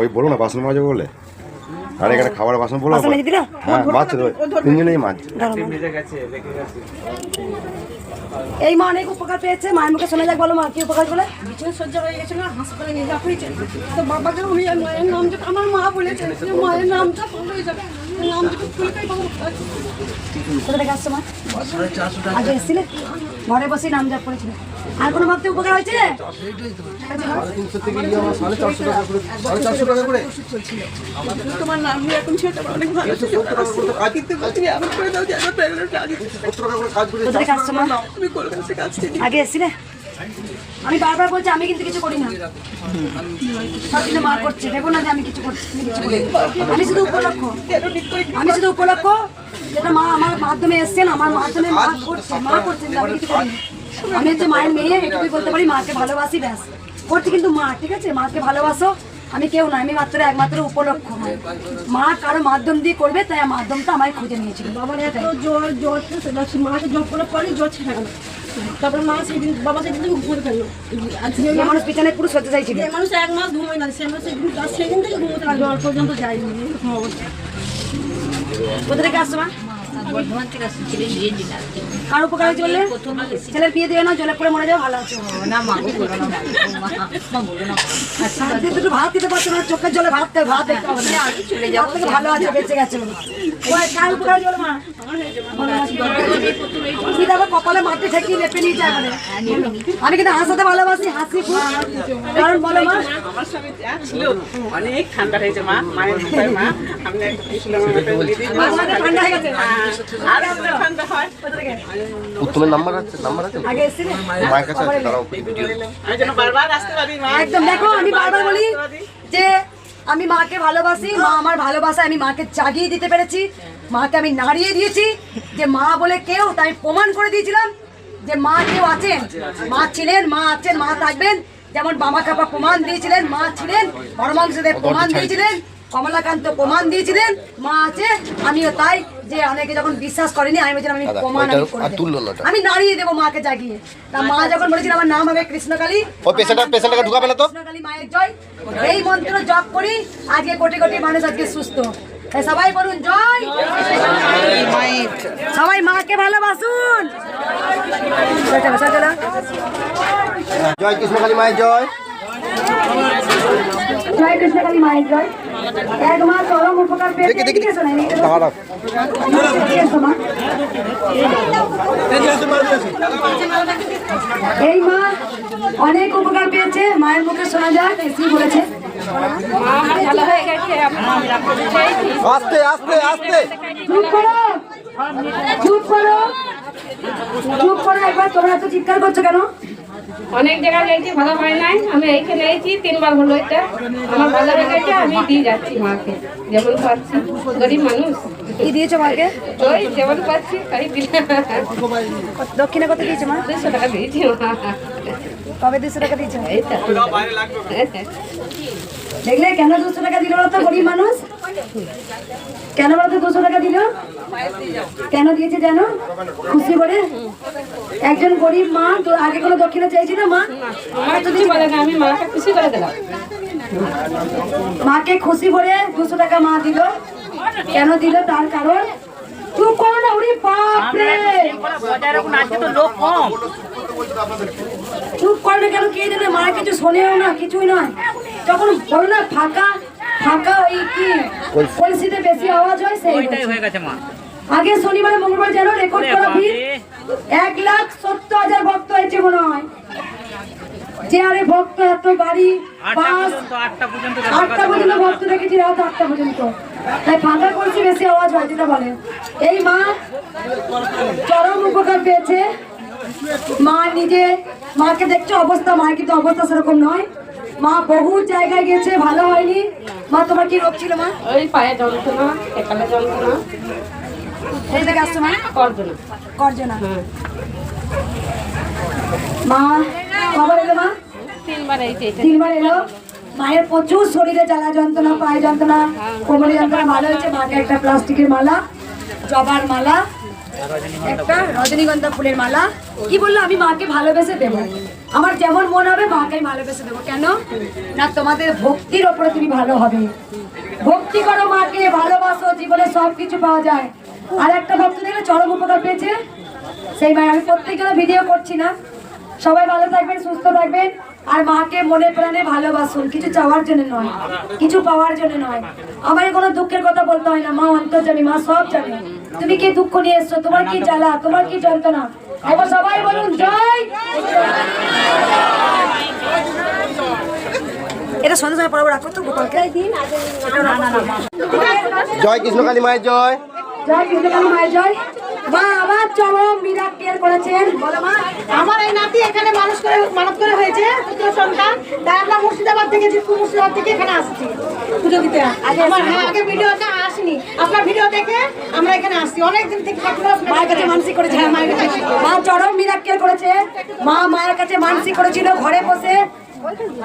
ওই বলো না বাসন মাজে বলে। আর এখানে খাবার বাসন বলো বাসন মেজে দিলা? হ্যাঁ মাজছে তিনজনেই মাজছে। এই মা অনেক উপকার পেয়েছে। মায়ের মুখে শোনা যাক বলো মা কি উপকার বলে? বিছানা সজ্জা হয়ে গেছিল হাসপাতালে নিয়ে যাওয়া হয়েছে তো বাবাকে আমি মায়ের নামটা আমার মা বলেছে মায়ের নামটা ভালো হয়ে যাবে। কোথা থেকে আসছো মা আগে এসেছিলে ঘরে বসে নাম জাপ করেছিলে আর কোনো ভক্তি উপকার হয়েছে তোমার নাম নিয়ে এখন সেটা অনেক ভালো আগে এসেছিলে? আমি বারবার বলছি, আমি কিন্তু কিছু করি না। সব কিন্তু মা করছে দেখো না যে আমি কিছু করছি, আমি কিছু করি শুধু উপলক্ষ, আমি শুধু উপলক্ষ যেটা মা আমার মাধ্যমে এসছেন, আমার মাধ্যমে মা করছে, মা করছেন আমি কিছু করি আমি হচ্ছে মায়ের মেয়ে, এটুকুই বলতে পারি, মাকে ভালোবাসি, ব্যাস। করছে কিন্তু মা, ঠিক আছে? মাকে ভালোবাসো, আমি কেউ না, আমি মাত্র একমাত্র উপলক্ষ মা। কারও মাধ্যম দিয়ে করবে, তাই মাধ্যমটা আমায় খুঁজে নিয়েছিল। বাবার এত জ্বর জ্বর মাকে জব করার পরে জ্বর ছেড়ে গেল। তারপরে মা সেদিন বাবা সেদিন থেকে ঘুমোতে যে মানুষ পিছনে পুরো সহ্য চাইছিল। মানুষ এক মাস ঘুমোয় না সে মাসে তার সেদিন থেকে ঘুমোতে লাগল পর্যন্ত যায়নি। এরকম অবস্থা। কোথা থেকে আসছো মা? বর্ধমান থেকে আসছি ছেলে বিয়ে আর কার উপকার হয়েছে বললে? ছেলের বিয়ে দিও না জলে পড়ে মরে যাও ভালো আছে। না মা গো বলো না। মা মা বলো না। শান্তি দুটো ভাত খেতে পারছ না? চোখের জলে ভাত ভাত দেখতে হবে আমি চলে যাব। থেকে ভালো আছে বেঁচে গেছে ওই কার উপকার হয়েছে মা? কি দেখো কপালে মাটি ঠেকিয়ে লেপে নিয়ে যায় মানে। আমি কিন্তু হাসাতে ভালোবাসি হাসি খুব। কারণ বলো মা? আমার স্বামী ছিল অনেক ঠান্ডা হয়েছে মা। মায়ের মা। আমি ঠান্ডা হয়ে গেছে? উত্তমের নাম্বার আছে নাম্বার আছে? মায়ের কাছে আছে দাঁড়াও আমি যেন বারবার আসতে পারি মা। একদম দেখো আমি বারবার বলি যে আমি মাকে ভালোবাসি মা আমার ভালোবাসা আমি মাকে জাগিয়ে দিতে পেরেছি। মাকে আমি নাড়িয়ে দিয়েছি যে মা বলে কেউ তাই প্রমাণ করে দিয়েছিলাম যে মা কেউ আছেন। মা ছিলেন মা আছেন মা থাকবেন। যেমন বাবা কাপা প্রমাণ দিয়েছিলেন মা ছিলেন পরমাংসদেব প্রমাণ দিয়েছিলেন কমলাকান্ত প্রমাণ দিয়েছিলেন মা আছে আমিও তাই। যে অনেকে যখন বিশ্বাস করেনি আমি বলছিলাম আমি প্রমাণ আমি করে দেবো। আমি নাড়িয়ে দেবো মাকে জাগিয়ে। তা মা যখন বলেছিল আমার নাম হবে কৃষ্ণকালী ও পেশেন্টটা পেশেন্টটাকে ঢুকাবে না তো? কৃষ্ণকালী মায়ের জয়। এই মন্ত্র জপ করি আজকে কোটি কোটি মানুষ আজকে সুস্থ। সবাই বলুন জয়। সবাই মাকে ভালোবাসুন। জয় কৃষ্ণকালী মায়ের জয়। জয় কৃষ্ণকালী মায়ের জয়। এদিকে এসো, মা। এই মা অনেক উপকার পেয়েছে মায়ের মুখে শোনা যায় এসি বলেছে? আস্তে আস্তে আস্তে। চুপ করো চুপ করো চুপ করো একবার তোমরা এত চিৎকার করছ কেন? অনেক জায়গায় গেছি ভালো হয় নাই। আমি এইখানে এসেছি তিনবার হলো এটা। আমার ভালো হয়ে গেছে আমি দিয়ে যাচ্ছি মাকে। যেমন পাচ্ছি গরিব মানুষ। কি দিয়েছ মাকে? ওই যেমন পাচ্ছি তাই দক্ষিণে কত দিয়েছ মা? দুশো টাকা দিয়েছি মা। কবে দুশো টাকা দিয়েছ? এইটা দেখলে কেন দুশো টাকা দিল তো গরিব মানুষ? কেন বলতো দুশো টাকা দিল? কেন দিয়েছে জানো? খুশি করে একজন গরিব মা আগে কোনো দক্ষিণে মা? বলে না আমি মাকে খুশি করে দিলাম। মাকে খুশি করে দুশো টাকা মা দিল। কেন দিল? তার কারণ চুপ করো না উনি বাপরে! চুপ করে না কেন? কে জানে? মা কিছু শোনেও না কিছুই নয়। যখন বলো না ফাঁকা ফাঁকা ওই কি? পরিস্থিতিতে বেশি আওয়াজ হয় সেই বলছে। আগে শনিবার মঙ্গলবার যেন রেকর্ড করা ভিড় এক লাখ সত্তর হাজার ভক্ত হয়েছে মনে হয়। যে আরে ভক্ত এত গাড়ি বাস আটটা পর্যন্ত ভক্ত দেখেছি রাত আটটা পর্যন্ত। তাই ফাঁকা করছি বেশি আওয়াজ হয় যেটা বলে। এই মা চরম উপকার পেয়েছে। মা নিজে মাকে দেখছ অবস্থা মায়ের কিন্তু অবস্থা সেরকম নয়। মা বহু জায়গায় গেছে ভালো হয়নি। মা তোমার কি রোগ ছিল মা? ওই পায়ে যন্ত্রণা একালে যন্ত্রণা এই থেকে আসছো মা? করজনা করজনা মা খবর এলো মা? তিনবার এলো। মায়ের প্রচুর শরীরে জ্বালা যন্ত্রণা পায়ে যন্ত্রণা কোমরে যন্ত্রণা ভালো হয়েছে মাকে একটা প্লাস্টিকের মালা জবার মালা একটা রজনীগন্ধা ফুলের মালা। কি বলল? আমি মাকে ভালোবেসে দেবো। আমার যেমন মন হবে মাকেই ভালোবেসে দেবো। কেন? না, তোমাদের ভক্তির ওপরে তুমি ভালো হবে। ভক্তি করো মাকে, ভালোবাসো, জীবনে সব কিছু পাওয়া যায়। আর একটা ভক্ত দেখলে চরম উপকার পেয়েছে। সেই মায়ের আমি প্রত্যেকটা ভিডিও করছি না। সবাই ভালো থাকবেন, সুস্থ থাকবেন। আর মাকে মনে প্রাণে ভালোবাসুন। কিছু চাওয়ার জন্য নয়। কিছু পাওয়ার জন্য নয়। আমার কোনো দুঃখের কথা বলতে হয় না। মা অন্তর জানি মা সব জানে। তুমি কি দুঃখ নিয়ে এসছো? তোমার কি জ্বালা? তোমার কি যন্ত্রণা? একবার সবাই বলুন জয়! এটা সন্ধ্যা সময় পড়াবো রাখো তো গোপালকে জয় কৃষ্ণকালী মায়ের জয়। জয় কৃষ্ণকালী মায়ের জয়। মা আবার চরম বিরাট কেয়ার করেছেন। বলো মা। আমার এই নাতি এখানে মানুষ করে মানত করে হয়েছে পুত্র সন্তান। তাই আমরা মুর্শিদাবাদ থেকে জিতপুর মুর্শিদাবাদ থেকে এখানে আসছি। পুজো দিতে। আমার হ্যাঁ আগে ভিডিওটা আসেনি। আপনার ভিডিও দেখে আমরা এখানে আসছি। অনেক দিন থেকে মায়ের কাছে মানসিক করেছিল। হ্যাঁ, মায়ের কাছে। মা চরম মিরাক্কেল করেছে। মা মায়ের কাছে মানসিক করেছিল ঘরে বসে।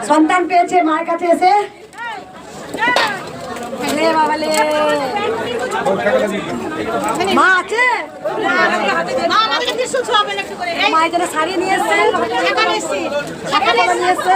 সন্তান পেয়েছে মায়ের কাছে এসে। মা আছে? মায়ের জন্য শাড়ি নিয়ে এসছে। এসছে।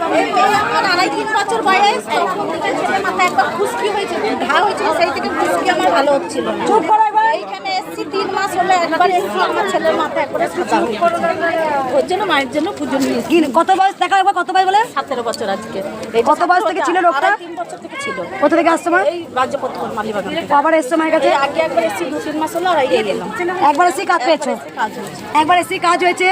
আড়াই তিন বছর বয়স তখন থেকে ছেলের মাথায় একবার খুশকি হয়েছিল ঘা হয়েছিল সেই থেকে খুশকি আমার ভালো হচ্ছিল না। চুপ করো এবার এইখানে এসছি তিন মাস হলো একবার এসছি আমার ছেলের মাথায় একবারে সাদা ওর জন্য মায়ের জন্য পুজো নিয়েছি কত বয়স দেখা একবার কত বয়স বলে? সতেরো বছর আজকে। কত বয়স থেকে ছিল রোগটা? তিন বছর থেকে ছিল। কোথা থেকে আসছো মা? এই রাজ্যপত্র মালিবাগান আবার এসছো মায়ের কাছে? আগে একবার এসছি দু তিন মাস হলো আর এই গেলাম একবার এসে কাজ পেয়েছ? একবার এসে কাজ হয়েছে?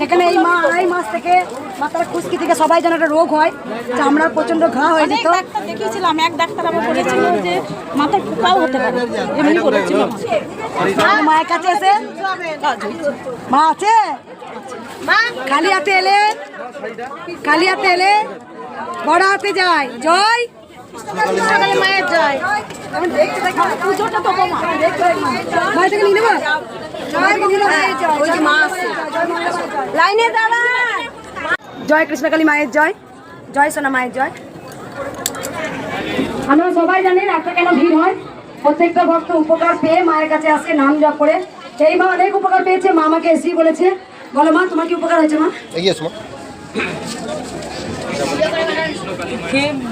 যেখানে এই মা আড়াই মাস থেকে মাথার খুশকি থেকে সবাই যেন একটা রোগ হয় চামড়ার প্রচণ্ড ঘা হয়ে যেত। ডাক্তার দেখিয়েছিলাম এক ডাক্তার আমার বলেছিল যে মাথার পোকাও হতে পারে এমনি বলেছিল মায়ের কাছে এসে মা আছে? খালি হাতে এলে খালি হাতে এলে বড় হাতে যায় জয়। মায়ের জয়। পুজোটা তো মা থেকে নিয়ে নেব? লাইনে দাঁড়া জয় কৃষ্ণকালী মায়ের জয়। জয় সোনা মায়ের জয়। আমরা সবাই জানি রাতে কেন ভিড় হয়। প্রত্যেকটা ভক্ত উপকার পেয়ে মায়ের কাছে আসে নাম জপ করে। এই মা অনেক উপকার পেয়েছে মা আমাকে এসেই বলেছে। বলো মা তোমার কি উপকার হয়েছে মা?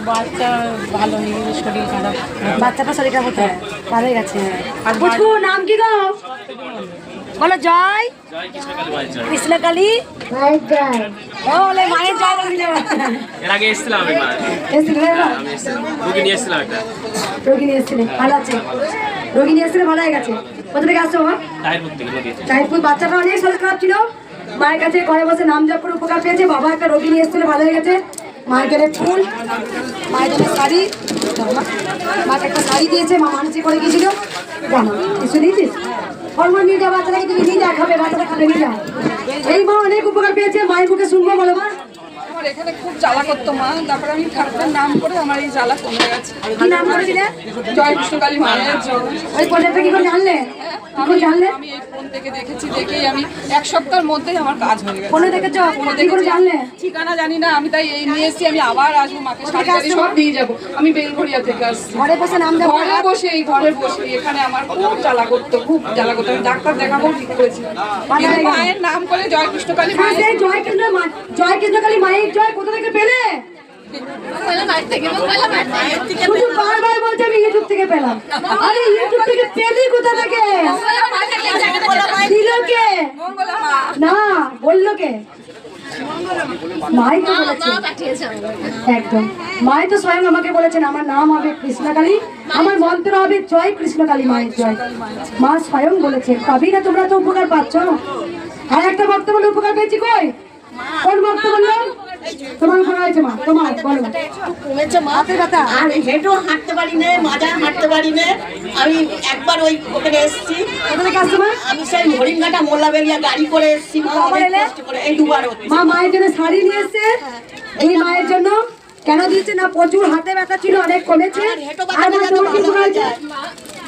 বাচ্চা ভালো শরীর খারাপ। বাচ্চাটা শরীর খারাপ হতে হয়ে। গেছে পুচকু নাম কি গো? বলো জয়। কৃষ্ণকালী বলে মায়ের জয় এর আগে এসেছিলাম আমি মা। এসেছিলে না? আমি এসেছিলাম। রুগী নিয়ে এসেছিলাম একটা। রোগী নিয়ে এসেছিলে ভালো আছে। রোগী নিয়ে এসেছিলে ভালো হয়ে গেছে। কোথা থেকে আসছো বাচ্চাটা অনেক শরীর খারাপ ছিল। মায়ের কাছে ঘরে বসে নাম জপ করে উপকার পেয়েছে। বাবা একটা রোগী নিয়ে এসেছিল ভালো হয়ে গেছে। মায়ের জন্য ফুল মায়ের জন্য শাড়ি। মাকে একটা শাড়ি দিয়েছে মা মানসিক করে গিয়েছিল। কিছু দিয়েছিস? ফলমূল নিয়ে যাও, বাচ্চাটাকে তুমি নিয়ে যা খাবে, বাচ্চাটা খাবে, নিয়ে যাও। এই মা অনেক উপকার পেয়েছে, মায়ের মুখে শুনব বলো মা। আমার এখানে খুব জ্বালা করতো মা। তারপরে আমি ঠাকুরের নাম করে আমার এই জ্বালা কমে গেছে। কি নাম করেছিলে? জয় কৃষ্ণকালী মায়ের ওই কি করে জানলে? কি জানলে? আমি এই ফোন থেকে দেখেছি দেখেই আমি এক সপ্তাহের মধ্যেই আমার কাজ হয়ে গেছে। ফোনে দেখেছ? ফোনে কি জানলে? ঠিকানা জানি না আমি তাই এই নিয়ে এসেছি আমি আবার আসব মাকে শাড়ি সব নিয়ে যাব। আমি বেলঘরিয়া থেকে আসছি। ঘরে বসে নাম জপ ঘরে বসে এই ঘরে বসে এখানে আমার খুব জ্বালা করতো খুব জ্বালা করতো। আমি ডাক্তার দেখাবো ঠিক করেছি। মায়ের নাম করে জয় কৃষ্ণকালী হ্যাঁ, মায়ের জয় কৃষ্ণ জয় কৃষ্ণকালী মায়ের জয় কোথা থেকে পেলে? বারবার বলছে আমি ইউটিউব থেকে পেলাম। আরে ইউটিউব থেকে পেলি কোথা থেকে? দিল কে? না বলল কে? মাই তো একদম। মাই তো স্বয়ং আমাকে বলেছেন আমার নাম হবে কৃষ্ণকালী আমার মন্ত্র হবে জয় কৃষ্ণকালী মায়ের জয়। মা স্বয়ং বলেছেন তবেই না তোমরা তো উপকার পাচ্ছ আর একটা ভক্ত বলে উপকার পেয়েছি কই? তোমার উপকার হয়েছে মা তোমার বলো। কমেছে মা। ব্যথা আর হেঁটেও হাঁটতে পারি না মাজা হাঁটতে পারি না আমি একবার ওই ওখানে এসেছি। আমি সেই হরিণঘাটা মোল্লাবেলিয়া গাড়ি করে এসেছি এই দুবার মা মায়ের জন্য শাড়ি নিয়ে এসছে। এই মায়ের জন্য কেন দিয়েছে না? প্রচুর হাতে ব্যথা ছিল অনেক কমেছে। আর তোমার কি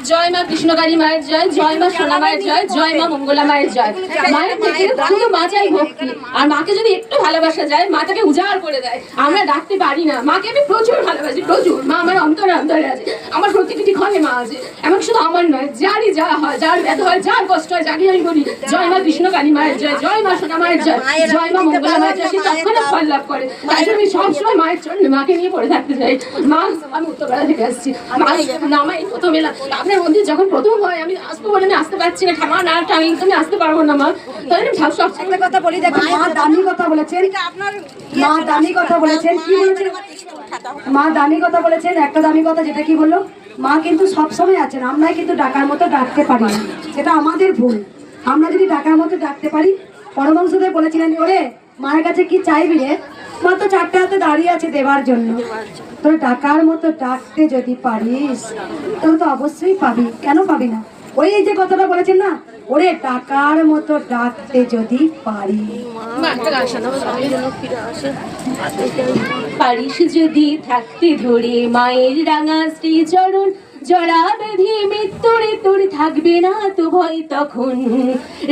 জয় মা কৃষ্ণকালী মায়ের জয় জয় মা সোনা মায়ের জয় জয় মা মঙ্গলা মায়ের জয়। মায়ের থেকে শুধু মা চাই ভক্তি, আর মাকে যদি একটু ভালোবাসা যায়, মা তাকে উজাড় করে দেয়। আমরা ডাকতে পারি না। মাকে আমি প্রচুর ভালোবাসি, প্রচুর। মা আমার অন্তরে অন্তরে আছে। আমার প্রতিটি ঘরে মা আছে। এমন শুধু আমার নয়, যারই যা হয়, যার ব্যথা হয়, যার কষ্ট হয় যাকে আমি বলি, জয় মা কৃষ্ণকালী মায়ের জয় জয় মা সোনা মায়ের জয় জয় মা মঙ্গলা মায়ের জয়, সে তৎক্ষণাৎ ফল লাভ করে। তাই আমি সবসময় মায়ের জন্য মাকে নিয়ে পড়ে থাকতে চাই। মা, আমি উত্তরপাড়া থেকে আসছি। মা, নামাই প্রথম এলাম। আপনার মন্দির যখন প্রথম হয় আমি আসব বলে আমি আসতে পারছি না। ঠামা না আমি আমি আসতে পারব না মা। তাই আমি সব সব একটা কথা বলি দেখো মা দামি কথা বলেছেন। মা দামি কথা বলেছেন। কি বলেছেন? মা দামি কথা বলেছেন একটা দামি কথা যেটা কি বলল? মা কিন্তু সবসময় আছেন আমরাই কিন্তু ডাকার মতো ডাকতে পারি। না সেটা আমাদের ভুল। আমরা যদি ডাকার মতো ডাকতে পারি পরমাংশদেব বলেছিলেন ওরে মায়ের কাছে কি চাইবি রে? মা তো চারটে হাতে দাঁড়িয়ে আছে দেবার জন্য। তোর টাকার মতো ডাকতে যদি পারিস তাহলে তো অবশ্যই পাবি। কেন পাবি না? ওই যে কথাটা বলেছেন না, ওরে টাকার মতো ডাকতে যদি পারি। পারিস যদি থাকতে ধরে মায়ের রাঙা শ্রী চরণ জড়া বেঁধে মৃত্যুরে তোর থাকবে না তো ভয় তখন।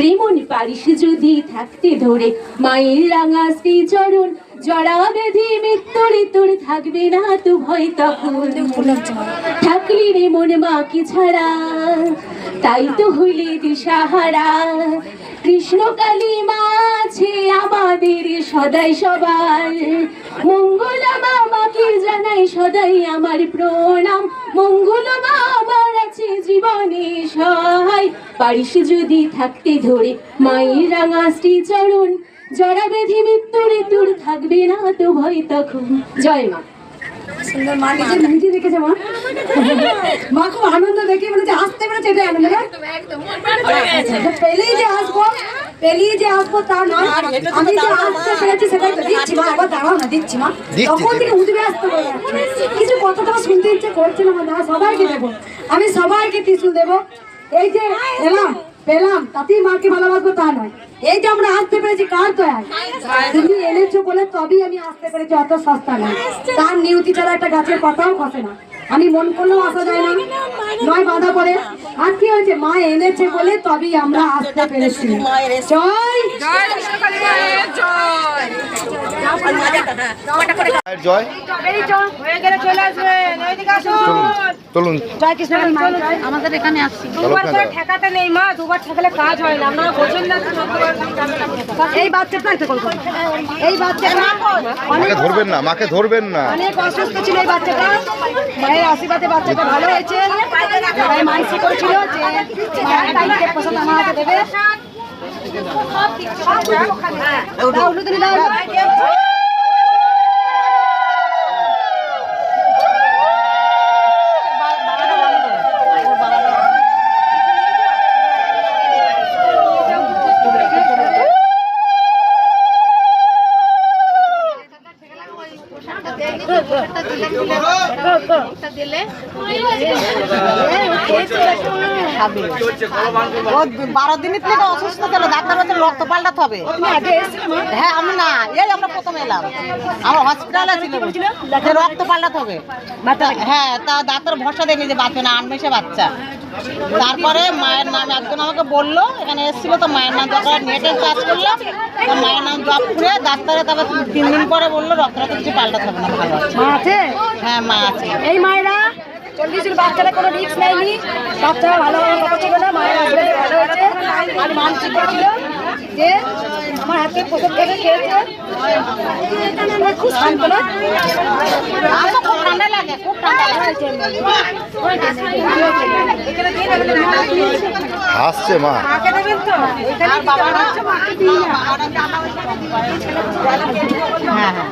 রিমন, পারিস যদি থাকতে ধরে মায়ের রাঙা শ্রী চরণ জড়া বেঁধে মৃত্যুরে তোর থাকবে না তো ভয় তখন। থাকলি রে মন মাকে ছাড়া, তাই তো হইলে দিশাহারা। কৃষ্ণ কালী মা আছে আমাদের সদাই সবার। মঙ্গলা মা মাকে জানাই সদাই আমার প্রণাম। মঙ্গল মা আছে জীবনে সহায়। পারিস যদি থাকতে ধরে, মায়ের রাঙা শ্রী চরণ। জড়া বেঁধে মৃত্যুরে তোর থাকবে না তো ভয় তখন। জয় মা। সুন্দর মা নিজের নিজে দেখেছে মা? মা খুব আনন্দ দেখে বলেছে আসতে পেরেছে এটাই আনন্দ না আচ্ছা, পেলেই যে আসব পেলেই যে আসব তা আমি যে আসতে পেরেছি সেটাই তো দিচ্ছি মা দাঁড়াও না দিচ্ছি মা। তখন থেকে উঠবে আসতে কিছু কথা তো শুনতে ইচ্ছে করছে না দাদা সবাইকে দেবো। আমি সবাইকে ত্রিশুল দেবো। এই যে এলাম। পেলাম, তাতেই মাকে ভালোবাসবো তা নয়। এই যে আমরা আসতে পেরেছি, কার তো তুমি এনেছো বলে তবেই আমি আসতে পেরেছি, অত সস্তা নয়। তার নিউতি ছাড়া একটা গাছের কথাও খসে না। আমি মন করলেও আসা যায় না। নয় বাধা পড়ে। আর কি হয়েছে? মা এনেছে বলে তবেই আমরা আসতে পেরেছি। জয়! জয় কৃষ্ণকালী মায়ের জয়। মায়ের জয়। হয়ে গেলে চলে আসবেন ওইদিকে আসুন। চলুন জয় কৃষ্ণ মায়ের জয়। আমাদের এখানে আসছি। দুবার করে ঠেকাতে নেই মা দুবার ঠেকালে কাজ হয় না। আপনারা বোঝেন না এই বাচ্চাটা একটা কল করুন। এই বাচ্চাটা মাকে ধরবেন না মাকে ধরবেন না। অনেক অসুস্থ ছিল এই বাচ্চাটা। মায়ের আশীর্বাদে বাচ্চাটা ভালো হয়েছে। ভাই মানসিক করেছিল যে টাইমকে পছন্দ আমার হাতে দেবে। দাও, উলুদুলি ও বারো দিনের থেকে অসুস্থ গেল ডাক্তার বলছে রক্ত পাল্টাতে হবে। হ্যাঁ আমি না এই আমরা প্রথমে এলাম। আমার হসপিটালে ছিল। রক্ত পাল্টাতে হবে। হ্যাঁ তা ডাক্তার ভরসা দেখে যে বাচ্চা না আনবে সে বাচ্চা। তারপরে মায়ের নাম একজন আমাকে বলল এখানে এসেছিল তো মায়ের নাম যখন নেটে কাজ করলাম তো মায়ের নাম জব করে ডাক্তারে তারপর তিন দিন পরে বলল রক্তটা কিছু পাল্টাতে হবে না ভালো আছে। হ্যাঁ মা আছে। এই মায়েরা? চল্লিশের বাচ্চারা কোনো রিক্স নেয়নি। বাচ্চারা ভালো ভালো কথা ছিল না মায়ের ভালো হয়েছে। আর মানসিক ছিল যে আমার হাতে প্রসব করে খেয়েছে খুব শান্ত না। খুব ঠান্ডা লাগে খুব ঠান্ডা হাসছে মা। হ্যাঁ হ্যাঁ।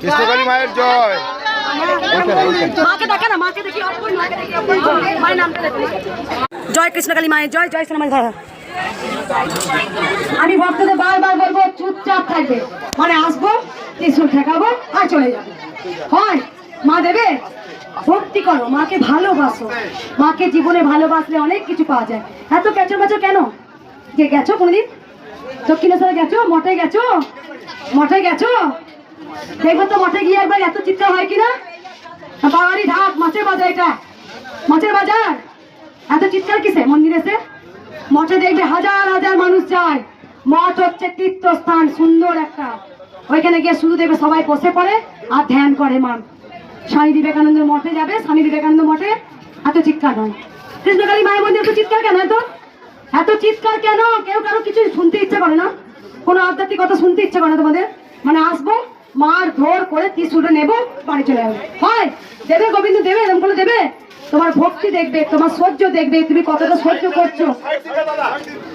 কৃষ্ণকালী মায়ের জয়। অপর মাকে দেখি অপর মায়ের জয় জয় জয় শ্রী ধরা আমি ভক্তদের বারবার বলব, চুপচাপ থাকবে। মানে আসব, ত্রিশুল ঠেকাবো আর চলে যাব। হয়, মা দেবে? ভক্তি করো, মাকে ভালোবাসো। মাকে জীবনে ভালোবাসলে অনেক কিছু পাওয়া যায়। এত ক্যাচর ব্যাচর কেন? যে গেছো কোনোদিন? দক্ষিণেশ্বরে গেছো? মঠে গেছো? মঠে গেছো? দেখব তো মঠে গিয়ে একবার এত চিৎকার হয় কিনা? বাঙালি ঢাক, মাছের বাজার এটা। মাছের বাজার? এত চিৎকার কিসে? মন্দিরে এসে? মঠে দেখবে হাজার হাজার মানুষ যায়। মঠ হচ্ছে তীর্থস্থান, সুন্দর একটা। ওইখানে গিয়ে শুধু দেখবে সবাই বসে পড়ে আর ধ্যান করে মান স্বামী বিবেকানন্দ মঠে যাবে, স্বামী বিবেকানন্দ মঠে। এত চিৎকার হয়। কৃষ্ণকালী মায়ের মন্দির এত চিৎকার কেন এত? এত চিৎকার কেন? কেউ কারও কিছু শুনতে ইচ্ছে করে না। কোনো আধ্যাত্মিক কথা শুনতে ইচ্ছে করে না তোমাদের। মানে আসব মার ধর করে ত্রিশুটা নেব, বাড়ি চলে যাব। হয়, দেবে গোবিন্দ, দেবে, এরকম করে দেবে? তোমার ভক্তি দেখবে, তোমার সহ্য দেখবে, তুমি কতটা সহ্য করছ?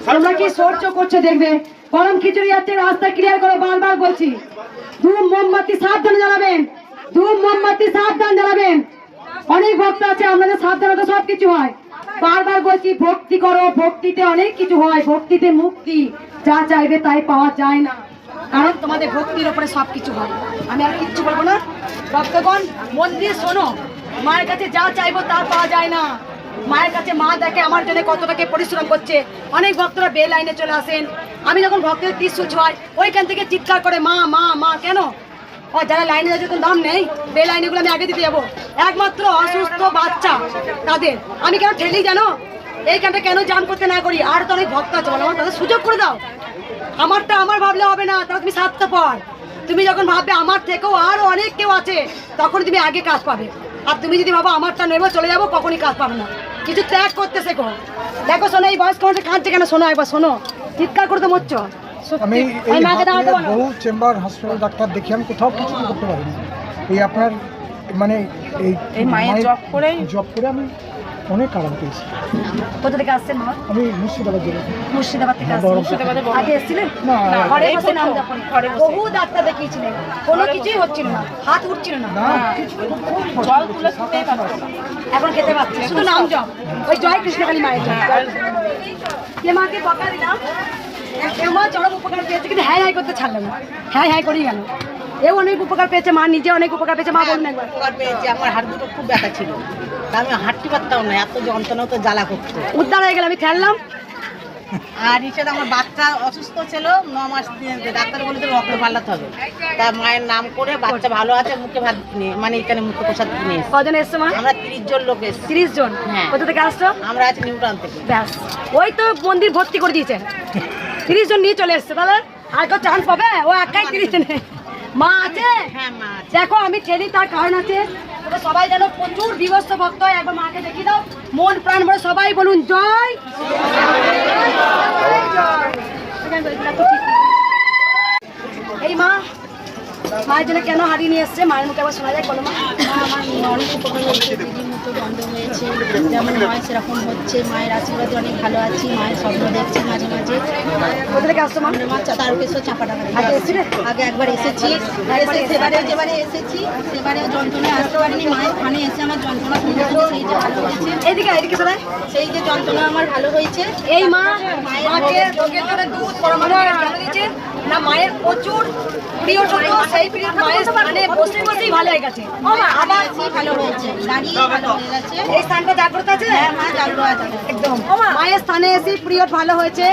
তোমরা কি সহ্য করছ দেখবে? গরম খিচুড়ি যাচ্ছে রাস্তা ক্লিয়ার করো, বারবার বলছি। ধূম, মোমবাতি সাবধানে জ্বালাবেন। ধূম, মোমবাতি সাবধান জ্বালাবেন। অনেক ভক্ত আছে আপনাদের সাবধানতা সব কিছু হয়। বারবার বলছি, ভক্তি করো, ভক্তিতে অনেক কিছু হয়, ভক্তিতে মুক্তি। যা চাইবে তাই পাওয়া যায় না। কারণ তোমাদের ভক্তির ওপরে সব কিছু হয় আমি আর কিচ্ছু বলব না। ভক্তগণ, মন দিয়ে শোনো। মায়ের কাছে যা চাইব তা পাওয়া যায় না। মায়ের কাছে মা দেখে আমার জন্য কতটাকে পরিশ্রম করছে। অনেক ভক্তরা বে লাইনে চলে আসেন। আমি যখন ভক্তের ত্রিশু ছয় ওইখান থেকে চিৎকার করে, মা মা মা, কেন? ও, যারা লাইনে যাচ্ছে তো দাম নেই। বে লাইনেগুলো আমি আগে দিতে যাব। একমাত্র অসুস্থ বাচ্চা তাদের। আমি কেন ঠেলি জানো? এইখানটা কেন জাম করতে না করি? আর তো অনেক ভক্ত আছে, বলো তাদের সুযোগ করে দাও। আমারটা আমার ভাবলে হবে না তাহলে তুমি সাতটা পর। তুমি যখন ভাববে আমার থেকেও আরও অনেক কেউ আছে তখন তুমি আগে কাজ পাবে। আর তুমি যদি ভাবো আমারটা নেব চলে যাব কখনই কাজ পাবে না। কিছু ত্যাগ করতে শেখো দেখো শোনো এই বয়স্ক মানুষের কাঁদছে কেন? শোনো একবার শোনো। চিৎকার করতে মরছ। আমি বহু চেম্বার হসপিটাল ডাক্তার দেখি আমি কোথাও কিছু করতে পারিনি। এই আপনার মানে এই মায়ের job করেই? জব করে আমি অনেক আরাম পেয়েছি। কোথা থেকে আসছেন মা? আমি মুর্শিদাবাদ জেলা মুর্শিদাবাদ থেকে বড় আসছেন। আগে এসেছিলেন? না, ঘরে এই বসে নাম প্রথম, যখন ঘরে বসে। বহু ডাক্তার দেখিয়েছিলেন কোনো কিছুই হচ্ছিল না। হাত উঠছিল না। জল তুলে খেতেই পারতো এখন খেতে পাচ্ছে শুধু নাম জপ। ওই জয় কৃষ্ণকালী মায়ের জয় যে মাকে বকা দিলাম। চরম উপকার পেয়েছে কিন্তু হ্যাঁ হ্যাঁ করতে ছাড়লো হ্যাঁ হ্যাঁ করেই গেল। এও অনেক উপকার পেয়েছে মা নিজে অনেক উপকার পেয়েছে মা বলুন একবার। উপকার পেয়েছি আমার হাত দুটো খুব ব্যথা ছিল। আমি হাঁটতে পারতাম না এত যন্ত্রণা তো জ্বালা করতো। উদ্ধার হয়ে গেল আমি খেললাম। আর হিসেবে আমার বাচ্চা অসুস্থ ছিল ন মাস ডাক্তার বলেছে রক্ত পাল্টাতে হবে। তা মায়ের নাম করে বাচ্চা ভালো আছে মুখে ভাত নিয়ে মানে এখানে মুখে প্রসাদ এসেছি। কজন এসছে মা? আমরা তিরিশ জন লোক এসেছি। তিরিশ জন? হ্যাঁ। কোথা থেকে আসছো? আমরা আছি নিউটাউন থেকে। ব্যাস। ওই তো মন্দির ভর্তি করে দিয়েছে। তিরিশ জন নিয়ে চলে এসছে তাহলে আর কেউ চান্স পাবে? ও একাই তিরিশ জন। মা আছে? হ্যাঁ মা দেখো আমি ঠেলি তার কারণ আছে। তবে সবাই যেন প্রচুর বিভস্ত ভক্ত হয়, একবার মাকে দেখিয়ে দাও। মন প্রাণ ভরে সবাই বলুন জয়। এই মা, মায়ের জন্য কেন হারিয়ে নিয়ে এসছে? মায়ের মুখে আবার শোনা যায় কোনো মা? আমার অনেক উপকার বন্ধ হয়েছে যেমন হয় সেরকম হচ্ছে। মায়ের আশীর্বাদে অনেক ভালো আছি মায়ের স্বপ্ন দেখছি মাঝে মাঝে। তারকেশ্বর আগে একবার এসেছি। এসে সেবারে যেবারে এসেছি সেবারে যন্ত্রণায় আসতে পারিনি। মায়ের খানে এসে আমার যন্ত্রণা সেই যে ভালো হয়েছে। এইদিকে এদিকে সেই যে যন্ত্রণা আমার ভালো হয়েছে। এই মা মাকে দুধ পরমাণু দিয়েছে। না মায়ের প্রচুর প্রিয় সেই প্রিয় মায়ের স্থানে বসে বসেই ভালো হয়ে গেছে। আবার ভালো হয়েছে। দাঁড়িয়ে ভালো হয়ে গেছে এই স্থানটা জাগ্রত আছে হ্যাঁ মা জাগ্রত আছে একদম মায়ের স্থানে এসে প্রিয় ভালো হয়েছে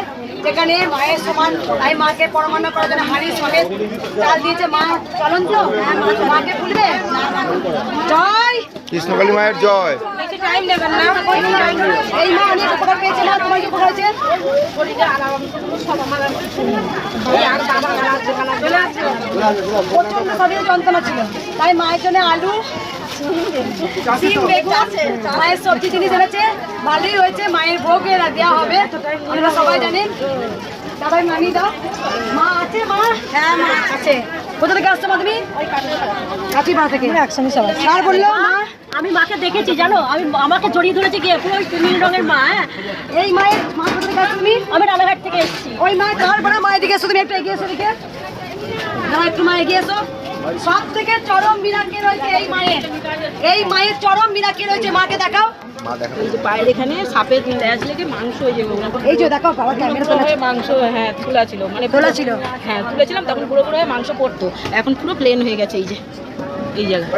যেখানে মায়ের সমান তাই মাকে পরমান্ন করার জন্য হাড়ি সমেত চাল দিয়েছে মা চলন তো মাকে ভুলবে জয় কৃষ্ণকালী মায়ের জয় টাইম নেবেন না এই মা অনেক উপকার পেয়েছে তোমার কি উপকার হয়েছে প্রচণ্ড শরীরে যন্ত্রণা ছিল তাই মায়ের জন্য আলু মায়ের সবজি জিনিস এনেছে ভালোই হয়েছে মায়ের ভোগ এরা দেওয়া হবে। আপনারা সবাই জানেন সবাই মানি দাও। মা আছে মা? হ্যাঁ মা। আছে। কোথা থেকে আসছো মা তুমি? কাঠিপাড়া থেকে। একসঙ্গে সবাই। আর বলল মা আমি মাকে দেখেছি জানো? আমি আমাকে জড়িয়ে ধরেছে গিয়ে পুরো ওই নীল রঙের মা হ্যাঁ? এই মায়ের মা কোথা থেকে তুমি? আমি রানাঘাট থেকে এসেছি। ওই মা কার বড় মা এদিকে এসো তুমি একটু এগিয়ে এসো দাঁড়া একটু মা এগিয়ে এসো। সব থেকে চরম মিরাকে রয়েছে এই মায়ের। এই মায়ের চরম মিরাকে রয়েছে মাকে দেখাও। এই যে পায়ের এখানে সাপের ল্যাজ লেগে মাংস এই যে বাবা ক্যামেরা মাংস হ্যাঁ তুলা ছিল। মানে তোলা ছিল? হ্যাঁ তুলেছিলাম তখন পুরো পুরো হয়ে মাংস পড়তো। এখন পুরো প্লেন হয়ে গেছে এই যে। এই জায়গায়।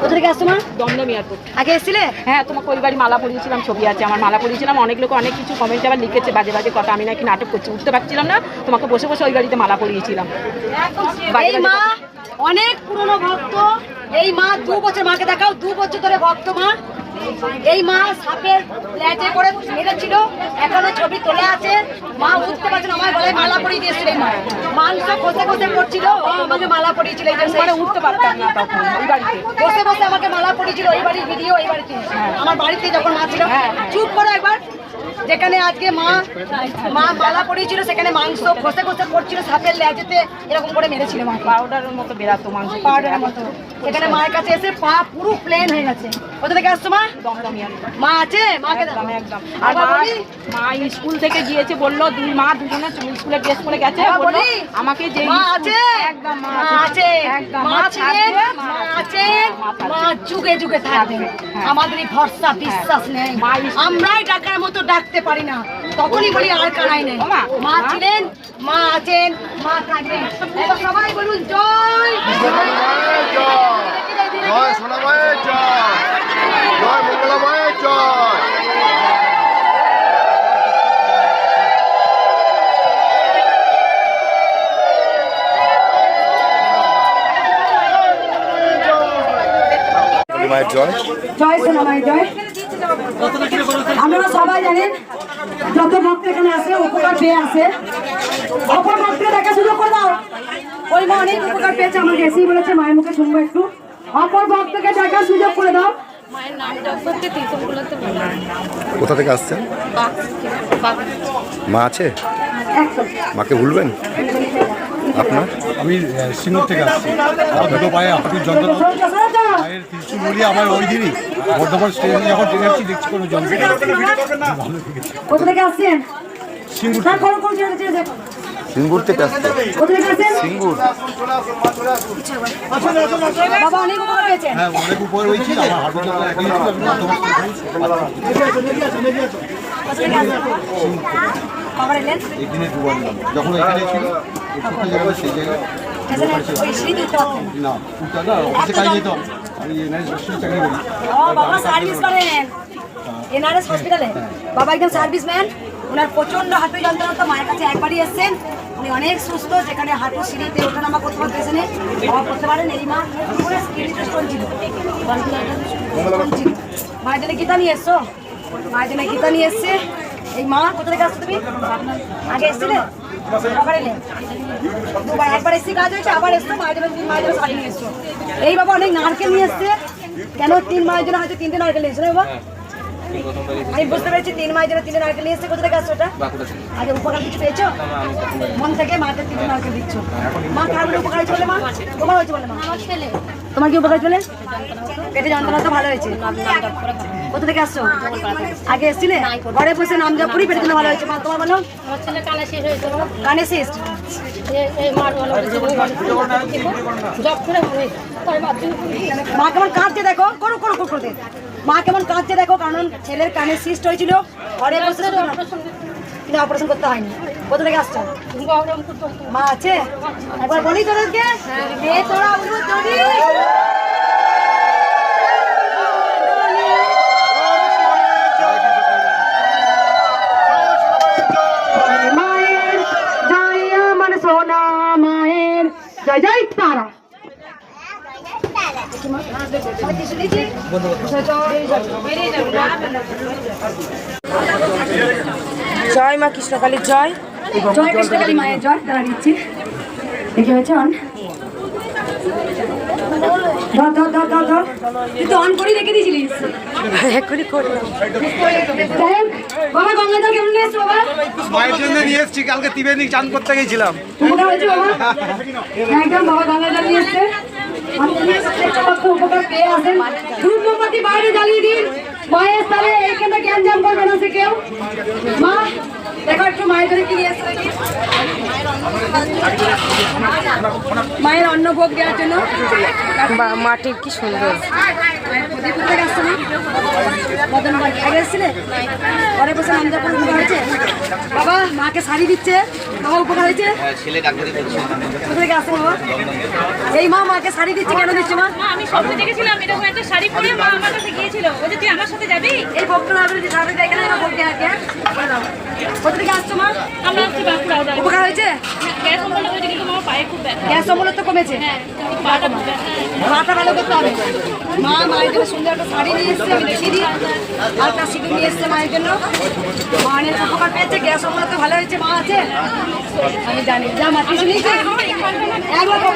কোথা থেকে আসছো মা? দমদম এয়ারপোর্ট। আগে এসেছিলে? হ্যাঁ ওই বাড়ি মালা পরিয়েছিলাম ছবি আছে আমার মালা পরিয়েছিলাম অনেক লোক অনেক কিছু কমেন্টে আবার লিখেছে বাজে বাজে কথা আমি নাকি নাটক করছি উঠতে পারছিলাম না তোমাকে বসে বসে ওই বাড়িতে মালা পরিয়েছিলাম। মা অনেক পুরনো ভক্ত এই মা দু বছর মাকে দেখাও দু বছর ধরে ভক্ত মা। এই মা সাপের ল্যাটে করে মেরেছিল। এখনও ছবি তোলা আছে। মা উঠতে পারছেন আমার গলায় মালা পরিয়ে দিয়েছিল এই মা। মাংস খসে খসে পড়ছিল। ও আমাকে মালা পরিয়েছিল এই যে মানে উঠতে পারতাম না তখন ওই বাড়িতে। বসে বসে আমাকে মালা পরিয়েছিল এই বাড়ির ভিডিও এই বাড়িতে। আমার বাড়িতে যখন মা ছিল চুপ করো একবার। যেখানে আজকে মা মা মালা পরিয়েছিল সেখানে মাংস খসে খসে পড়ছিল সাপের ল্যাজেতে এরকম করে মেরেছিল মা পাউডারের মতো বেরাতো মাংস। পাউডারের মতো। এখানে মায়ের কাছে এসে পা পুরো প্লেন হয়ে গেছে। কোথা থেকে আসছো মা? মা আছে? মাকে একদম আর মা স্কুল থেকে গিয়েছে বলল দুই মা দুজনে স্কুলে ড্রেস পরে গেছে। বলি? আমাকে যে মা আছে? একদম মা আছে। একদম মা ছিলেন মা আছেন মা যুগে যুগে থাকবে। আমাদের ভরসা বিশ্বাস নেই। আমরাই ডাকার মতো ডাকতে পারি না। তখনই বলি আর কানাই নেই। মা, ছিলেন মা আছেন মা থাকবেন। এবার সবাই বলুন জয়! জয় সোনা জয়। জয় মঙ্গলা জয়। জয়। জয় জয়। আপনারা সবাই জানেন যত ভক্ত এখানে আসে উপকার পেয়ে আসে অপর ভক্তকে দেখা সুযোগ করে দাও। ওই মা অনেক উপকার পেয়েছে আমাকে এসেই বলেছে মায়ের মুখে শুনব একটু। অপর ভক্তকে দেখার সুযোগ করে দাও। কোথা থেকে আসছেন? মা আছে? মাকে ভুলবেন? আপনার? আমি সিঙ্গুর থেকে আসছি। আমার দুটো পায়ে হাঁটুর যন্ত্রণা ত্রিশূল বলি আমার ওই দিনই বর্ধমান স্টেশনে যখন ট্রেনে আসছি দেখছি কোনো কোথা থেকে আসছেন? সিঙ্গুর থেকে। আসছে। কোথা থেকে আসছেন? সিঙ্গুর। বাবা অনেক উপকার পেয়েছেন। হ্যাঁ অনেক উপরে হয়েছি। আমার একই দুবার নিলাম যখন এখানে ছিল সেই জায়গায়। না। উঠতে না কাজ যেতাম বাবা সার্ভিস করেন। এনআরএস হসপিটালে বাবা একজন সার্ভিসম্যান ওনার প্রচণ্ড হাঁটু যন্ত্রণা তো মায়ের কাছে একবারই এসেছেন। অনেক সুস্থ, যেখানে হাঁটু সিঁড়িতে ওঠানামা করতে পারতেছেন বাবা করতে পারেন, এই মা পুরো ছিল। মায়ের জন্য গীতা নিয়ে এসছো মায়ের জন্য গীতা নিয়ে এসছে। এই মা কোথা থেকে আসছো তুমি? আগে এসছিলে? আবার একবার এসছি, কাজ হয়েছে, আবার এসছো, মায়ের এই বাবা, অনেক নারকেল নিয়ে এসছে। কেন তিন মায়ের জন্য হয়তো তিনটে নারকেল নিয়েছে না বাবা? আমি বুঝতে পেরেছি, তিন মায়ের জন্য তিনটে নারকেল নিয়ে এসছে, কোথা থেকে আসছো ওটা আগে উপকার কিছু পেয়েছ? মন থেকে মাকে তিনটে নারকেল দিচ্ছ। মা কার উপকার হয়েছে বলে, মা? তোমার হয়েছে বলে, মা? তোমার কি উপকার চলে? পেটে যন্ত্রণা তো ভালো হয়েছে। কোথা থেকে আসছো? আগে এসছিলে? ঘরে বসে নাম জপ করি পেটে ভালো হয়েছে? মা তোমার বলো। কানে শেষ হয়েছে কানে শেষ? এই মার বলো জব করে মা কেমন কাঁদছে দেখো? করো করো করো মা কেমন কাঁদছে দেখো? কারণ ছেলের কানে সিস্ট হয়েছিল। ঘরে বসে কিন্তু অপারেশন করতে হয়নি। কোথা থেকে আসছো? মা আছে? একবার বলি তোদেরকে? তোরা জয় জয় মা কৃষ্ণকালীর জয়। জয় কৃষ্ণকালী মায়ের জয় তারা দিচ্ছি। দেখে হয়েছে অন ধর ধর ধর ধর ধর। তুই তো অন করে রেখে দিয়েছিলিস। এক্ষুনি করলাম। বাবা গঙ্গা কেমন এসছো বাবা? মায়ের জন্য নিয়ে এসেছি কালকে ত্রিবেণী চান করতে গেছিলাম। উপকার হয়েছে বাবা? একদম বাবা গঙ্গা নিয়ে এসছে। আপনাদের উপকার পেয়ে আসেন ধূপ বাইরে জ্বালিয়ে দিন। মায়ের স্থানে এইখানে গ্যাঞ্জাম করবে না সে কেউ? মা? দেখো একটু মায়ের জন্য কি নিয়ে মায়ের অন্নভোগ দেওয়ার জন্য। বা মাটির কি সুন্দর। বাবা মাকে শাড়ি দিচ্ছে। বাবা উপকার হয়েছে? এই মা মাকে শাড়ি দিচ্ছে কেন দিচ্ছে মা? আমি স্বপ্ন দেখেছিলাম এরকম একটা শাড়ি পরে মা আমার কাছে গিয়েছিল। বলছে তুই আমার সাথে যাবি? এই যে সাথে এখানে না বলতে আগে বলে দাও কোথা থেকে আসছো মা? আমরা আসছি বাঁকুড়া উপকার হয়েছে? গ্যাস সম্বন্ধে হয়েছে কিন্তু আমার পায়ে খুব ব্যথা। গ্যাস অম্বল তো কমেছে। পাটা মাথা ভালো করতে হবে। মা মায়ের জন্য সুন্দর একটা শাড়ি নিয়ে এসছে আমি দেখিয়ে দিই। সিঁদুর নিয়ে এসছে মায়ের জন্য। মা অনেক উপকার পেয়েছে গ্যাস অম্বল তো ভালো হয়েছে মা আছে। আমি জানি। যা মা কিছু নিয়েছে? একবার।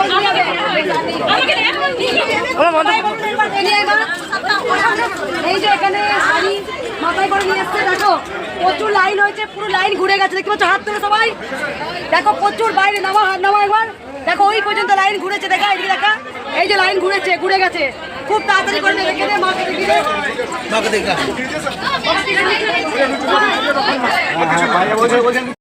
এই যে এখানে শাড়ি মাথায় করে নিয়ে এসছে দেখো প্রচুর লাইন হয়েছে পুরো লাইন ঘুরে গেছে দেখতে পাচ্ছ হাত তুলে সবাই। দেখো প্রচুর বাইরে নামা হাত নামা একবার। দেখো ওই পর্যন্ত লাইন ঘুরেছে দেখা এদিকে দেখা। এই যে লাইন ঘুরেছে ঘুরে গেছে। খুব তাড়াতাড়ি করে রেখে দে মাকে দেখি দে মাকে দেখা। মাকে দেখি দে।